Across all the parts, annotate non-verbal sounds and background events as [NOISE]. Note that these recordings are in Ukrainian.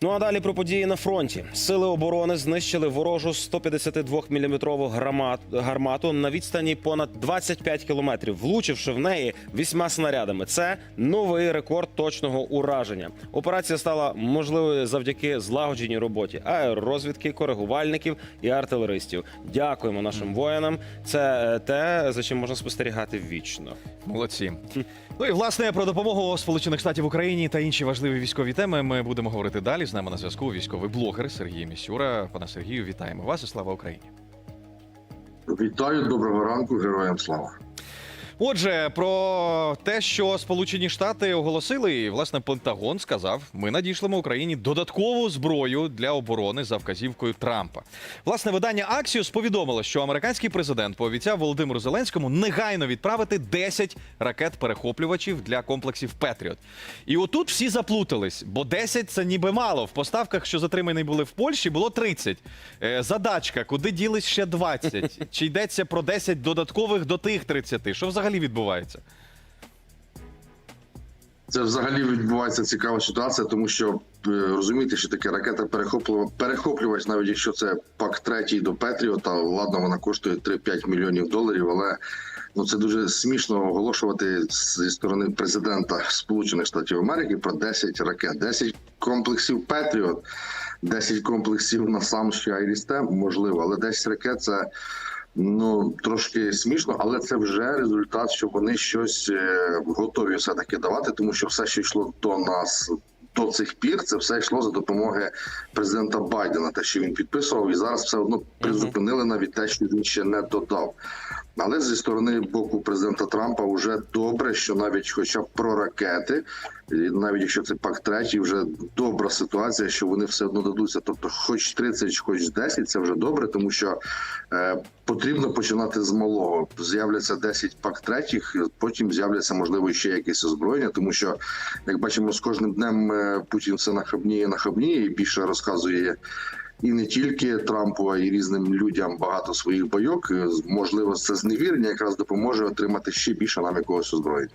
Ну а далі про події на фронті. Сили оборони знищили ворожу 152-мм гармат, гармату на відстані понад 25 кілометрів, влучивши в неї вісьма снарядами. Це новий рекорд точного ураження. Операція стала можливою завдяки злагодженій роботі аеророзвідки, коригувальників і артилеристів. Дякуємо нашим воїнам. Це е, те, за чим можна спостерігати вічно. Молодці. Ну і власне про допомогу Сполучених Штатів Україні та інші важливі військові теми ми будемо говорити далі. З нами на зв'язку військовий блогер Сергій Місюра. Пане Сергію, вітаємо вас і слава Україні. Вітаю, доброго ранку, героям слава. Отже, про те, що Сполучені Штати оголосили, і власне Пентагон сказав, ми надішлемо Україні додаткову зброю для оборони за вказівкою Трампа. Власне, видання Axios повідомило, що американський президент пообіцяв Володимиру Зеленському негайно відправити 10 ракет-перехоплювачів для комплексів Петріот. І отут всі заплутались, бо 10 – це ніби мало. В поставках, що затримані були в Польщі, було 30. Е, задачка, куди ділись ще 20? Чи йдеться про 10 додаткових до тих 30? Що взагалі відбувається? Це взагалі відбувається цікава ситуація, тому що е, розумієте, що таке ракета перехоплювач, навіть якщо це пак третій до Петріота, ладно, вона коштує 3-5 мільйонів доларів, але ну це дуже смішно оголошувати зі сторони президента Сполучених Штатів Америки про 10 ракет, 10 комплексів Петріот, 10 комплексів на сам ще Айрісте, можливо, але 10 ракет це. Ну трошки смішно, але це вже результат, що вони щось е, готові все таки давати, тому що все, що йшло до нас до цих пір, це все йшло за допомоги президента Байдена, те, що він підписував, і зараз все одно призупинили навіть те, що він ще не додав. Але зі сторони боку президента Трампа вже добре, що навіть, хоча б про ракети, навіть якщо це пак третій, вже добра ситуація, що вони все одно дадуться. Тобто, хоч 30, хоч 10, це вже добре, тому що е, потрібно починати з малого. З'являться 10 пак третіх, потім з'являться можливо ще якесь озброєння, тому що як бачимо, з кожним днем е, Путін все нахабніє, нахабніє і більше розказує. І не тільки Трампу, а й різним людям багато своїх бойок. Е, Можливо, це зневірення якраз допоможе отримати ще більше нам якогось озброєння.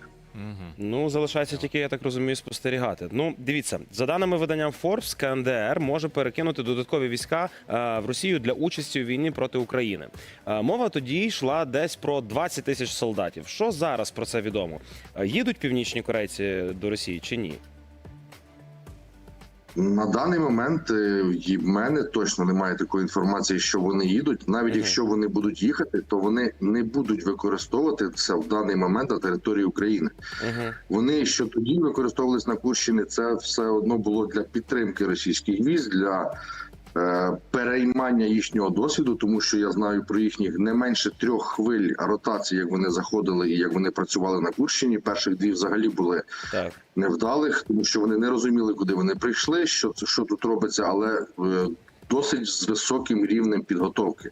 Ну, залишається тільки, я так розумію, спостерігати. Ну, дивіться, за даними виданням Forbes, КНДР може перекинути додаткові війська е, в Росію для участі у війні проти України. Е, мова тоді йшла десь про 20 тисяч солдатів. Що зараз про це відомо? Їдуть північні корейці до Росії чи ні? На даний момент е, в мене точно немає такої інформації, що вони їдуть. Навіть якщо вони будуть їхати, то вони не будуть використовувати це в даний момент на території України. Вони що тоді використовувались на Курщині, це все одно було для підтримки російських військ, для переймання їхнього досвіду, тому що я знаю про їхніх не менше трьох хвиль ротації, як вони заходили і як вони працювали на Курщині. Перших дві взагалі були Так. невдалих, тому що вони не розуміли, куди вони прийшли, що що тут робиться, але е, досить з високим рівнем підготовки.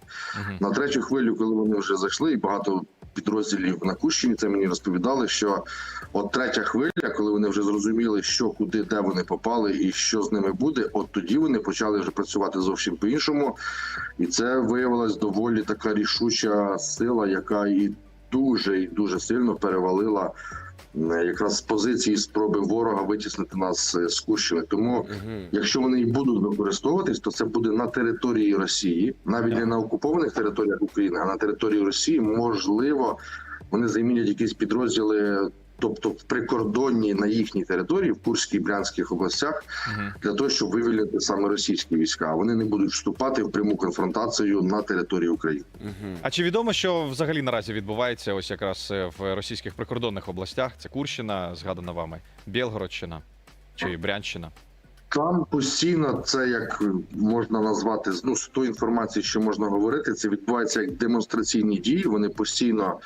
На третю хвилю, коли вони вже зайшли, і багато підрозділів на Кущині це мені розповідали, що от третя хвиля, коли вони вже зрозуміли, що куди, де вони попали і що з ними буде, от тоді вони почали вже працювати зовсім по-іншому, і це виявилась доволі така рішуча сила, яка і дуже і дуже сильно перевалила якраз з позиції спроби ворога витіснити нас е, з Курщини. Тому Угу. Якщо вони і будуть використовуватись, то це буде на території Росії, навіть не на окупованих територіях України, а на території Росії. Можливо, вони замінять якісь підрозділи, тобто в прикордонні на їхній території, в Курській і Брянських областях, для того, щоб вивільнити саме російські війська. Вони не будуть вступати в пряму конфронтацію на території України. А чи відомо, що взагалі наразі відбувається ось якраз е, в російських прикордонних областях? Це Курщина, згадана вами, Білгородщина чи Брянщина? Там постійно це як можна назвати ну, з тої інформації, що можна говорити, це відбувається як демонстраційні дії. Вони постійно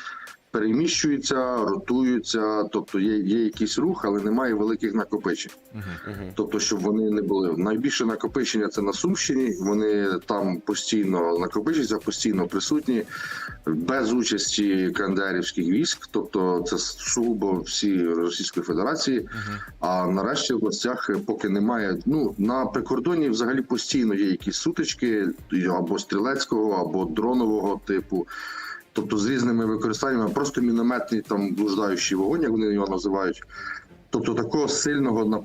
переміщуються, ротуються, тобто є, є якийсь рух, але немає великих накопичень. Угу. Угу. Тобто, щоб вони не були найбільше накопичення, це на Сумщині. Вони там постійно накопичуються, постійно присутні, без участі кандерівських військ, тобто це сугубо всі Російської Федерації. А нарешті в областях поки немає. Ну на прикордоні взагалі постійно є якісь сутички або стрілецького, або дронового типу. Тобто з різними використаннями, просто мінометний там блуждаючий вогонь, як вони його називають. Тобто такого сильного на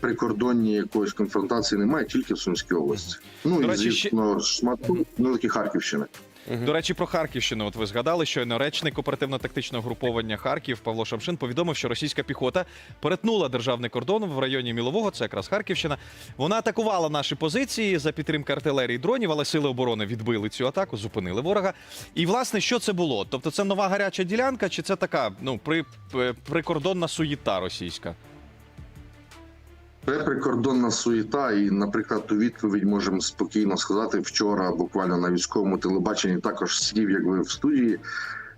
прикордонні якоїсь конфронтації немає, тільки в Сумській області. Ну і звісно, шматку ну, такі Харківщини. До речі, про Харківщину. От ви згадали, що речник оперативно-тактичного груповання Харків Павло Шамшин повідомив, що російська піхота перетнула державний кордон в районі Мілового, це якраз Харківщина. Вона атакувала наші позиції за підтримки артилерії дронів, але сили оборони відбили цю атаку, зупинили ворога. І власне, що це було? Тобто, це нова гаряча ділянка, чи це така ну при, при- прикордонна суєта російська? Це прикордонна суєта, і, наприклад, ту відповідь можемо спокійно сказати. Вчора буквально на військовому телебаченні також сидів, як ви в студії,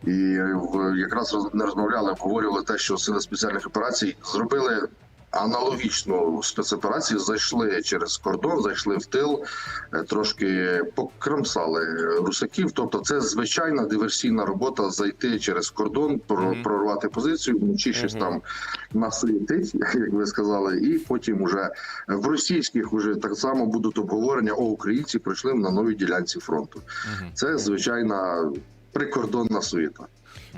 і е, якраз не розмовляли, обговорювали те, що сили спеціальних операцій зробили. Аналогічну спецоперацію зайшли через кордон, зайшли в тил, е, трошки покромсали русаків. Тобто, це звичайна диверсійна робота зайти через кордон, про- прорвати позицію, вночі щось там наситить, [LAUGHS] як ви сказали, і потім уже в російських уже так само будуть обговорення. О, українці прийшли на новій ділянці фронту. Це звичайна прикордонна суєта.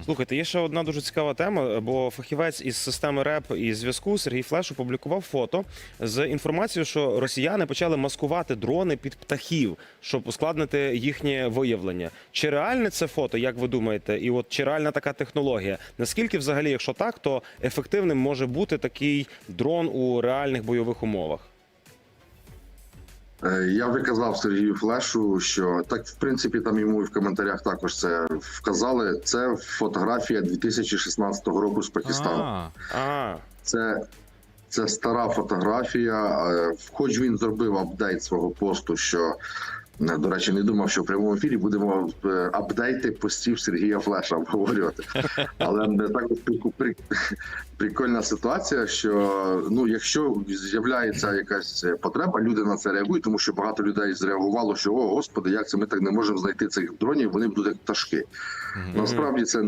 Слухайте, є ще одна дуже цікава тема, бо фахівець із системи РЕП і зв'язку Сергій Флеш опублікував фото з інформацією, що росіяни почали маскувати дрони під птахів, щоб ускладнити їхнє виявлення. Чи реальне це фото, як ви думаєте? І от чи реальна така технологія? Наскільки взагалі, якщо так, то ефективним може бути такий дрон у реальних бойових умовах? Е, Я виказав Сергію Флешу, що так в принципі там йому і в коментарях також це вказали. Це фотографія 2016 року з Пакистану. Це, це стара фотографія. Е, Хоч він зробив апдейт свого посту, що до речі, не думав, що в прямому ефірі будемо е, апдейти постів Сергія Флеша обговорювати. [LAUGHS] Але прик- прик- прикольна ситуація, що ну, якщо з'являється якась потреба, люди на це реагують, тому що багато людей зреагувало, що о господи, як це ми так не можемо знайти цих дронів, вони будуть як пташки. мгм. Насправді це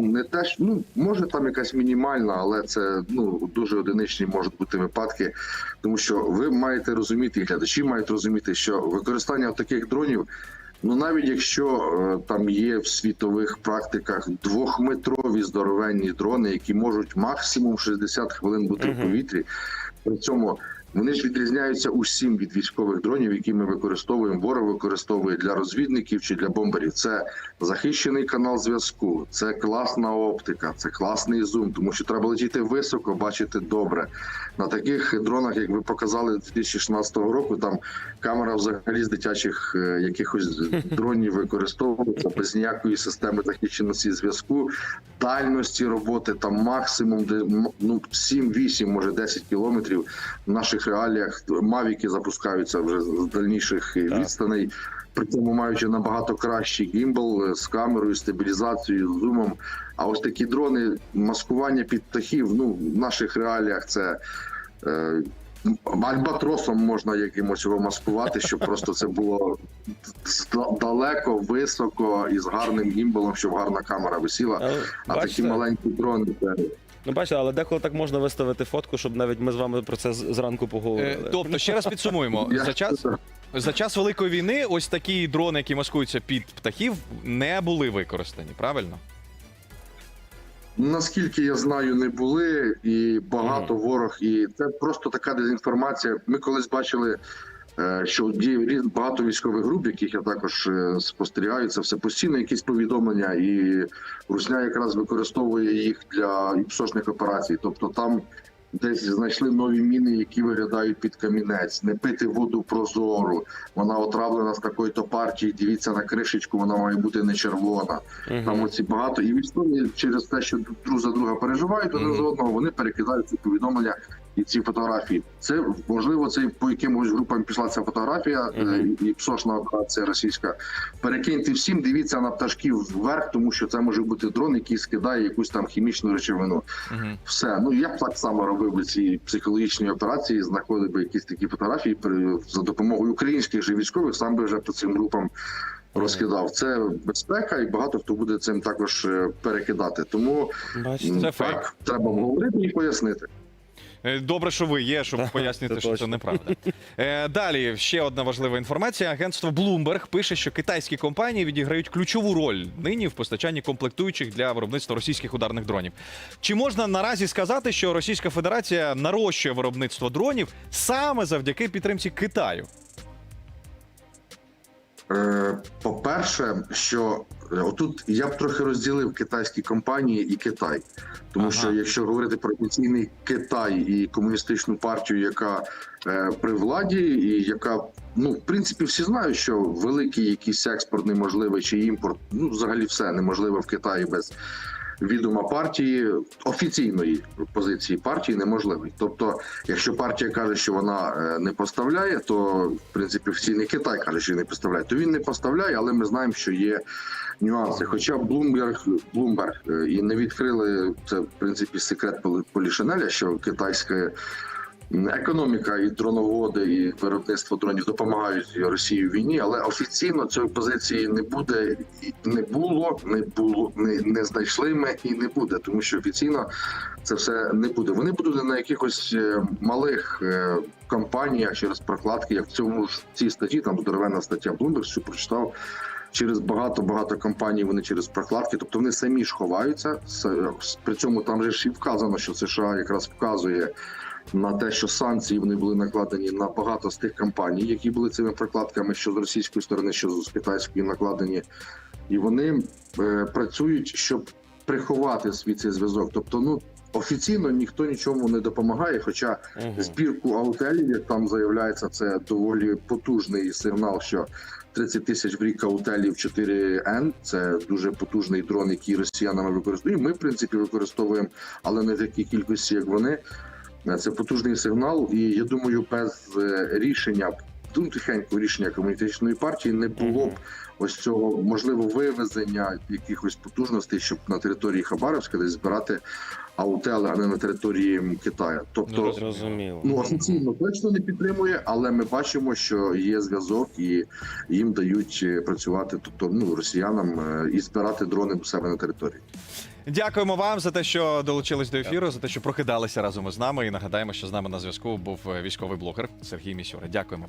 не те, що ну може там якась мінімальна, але це ну дуже одиничні можуть бути випадки, тому що ви маєте розуміти, і глядачі мають розуміти, що використання таких дронів. Ну навіть якщо е, там є в світових практиках двохметрові здоровенні дрони, які можуть максимум 60 хвилин бути в повітрі, при цьому вони ж відрізняються усім від військових дронів, які ми використовуємо. Ворог використовує для розвідників чи для бомберів. Це захищений канал зв'язку, це класна оптика, це класний зум, тому що треба летіти високо, бачити добре. На таких дронах, як ви показали 2016 року, там камера взагалі з дитячих е, якихось дронів використовується без ніякої системи захищеності зв'язку, дальності роботи там максимум де ну 7-8, може 10 кілометрів. Наших реаліях мавіки запускаються вже з дальніших е, Так. відстаней. При цьому маючи набагато кращий гімбал е, з камерою, стабілізацією, з зумом. А ось такі дрони, маскування під птахів, ну в наших реаліях це. Е, Альбатросом можна якимось його маскувати, щоб просто це було далеко, високо і з гарним гімбалом, щоб гарна камера висіла. але, А такі маленькі дрони це ну бачите, але деколи так можна виставити фотку, щоб навіть ми з вами про це зранку Е, поговорили. Тобто, ще раз підсумуємо, за час за час великої війни ось такі дрони, які маскуються під птахів, не були використані, правильно? Наскільки я знаю, не були, і багато ворог, і це просто така дезінформація. Ми колись бачили, е, що діє багато військових груп, яких я також е, спостерігаю. Це все постійно якісь повідомлення, і Русня якраз використовує їх для іпсошних операцій. Тобто там десь знайшли нові міни, які виглядають під камінець, не пити воду прозору. Вона отравлена з такої-то партії. Дивіться на кришечку, вона має бути не червона. Мгм. Там оці багато і військові через те, що друг за друга переживають один за одного, вони перекидають ці повідомлення і ці фотографії. Це можливо, це по якимось групам пішла ця фотографія Мгм. е, і псошна операція російська. Перекиньте всім, дивіться на пташків вверх, тому що це може бути дрон, який скидає якусь там хімічну речовину. Угу. Все, ну я б так само робив би ці психологічні операції, знаходив би якісь такі фотографії при- за допомогою українських же військових, сам би вже по цим групам розкидав. Це безпека, і багато хто буде цим також е, перекидати. Тому Бачите. так фейк. треба обговорити і пояснити. Е, Добре, що ви є, щоб пояснити, це що це неправда. Е, Далі ще одна важлива інформація. Агентство Bloomberg пише, що китайські компанії відіграють ключову роль нині в постачанні комплектуючих для виробництва російських ударних дронів. Чи можна наразі сказати, що Російська Федерація нарощує виробництво дронів саме завдяки підтримці Китаю? Е, По-перше, що отут я б трохи розділив китайські компанії і Китай, тому Ага. що якщо говорити про офіційний Китай і комуністичну партію, яка е, при владі, і яка ну в принципі всі знають, що великий якийсь експорт неможливий чи імпорт, ну взагалі все неможливо в Китаї без відома партії офіційної позиції партії неможливий. Тобто, якщо партія каже, що вона е, не поставляє, то в принципі офіційний Китай каже, що не поставляє, то він не поставляє, але ми знаємо, що є нюанси. Хоча Блумберг Bloomberg е, і не відкрили це в принципі секрет Полі- Полішинеля, що китайська економіка і дроноводи, і виробництво дронів допомагають Росії в війні, але офіційно цієї позиції не буде, не було, не було, не, не знайшли ми і не буде, тому що офіційно це все не буде. Вони будуть на якихось е, малих е, компаніях через прокладки, як в цьому ж цій статті, там здоровенна стаття Bloomberg, що прочитав. Через багато багато компаній вони через прокладки, тобто вони самі ж ховаються. При цьому там же ж і вказано, що США якраз вказує на те, що санкції вони були накладені на багато з тих компаній, які були цими прокладками, що з російської сторони, що з китайської накладені, і вони е, працюють, щоб приховати свій цей зв'язок. Тобто, ну офіційно ніхто нічому не допомагає. Хоча Мгм. збірку аутелів, як там заявляється, це доволі потужний сигнал, що 30 тисяч в рік аутелів 4N – це дуже потужний дрон, який росіянами використовують. Ми, в принципі, використовуємо, але не в такій кількості, як вони. Це потужний сигнал, і я думаю, без е, рішення ну, тихенького рішення комуністичної партії не було б ось цього можливо вивезення якихось потужностей, щоб на території Хабаровська десь збирати аутели, а не на території Китаю. Тобто, Зрозуміло. ну офіційно точно не підтримує, але ми бачимо, що є зв'язок, і їм дають е, працювати, тобто ну росіянам е, і збирати дрони у себе на території. Дякуємо вам за те, що долучились до ефіру, за те, що прокидалися разом із нами. І нагадаємо, що з нами на зв'язку був е, військовий блогер Сергій Місюра. Дякуємо вам.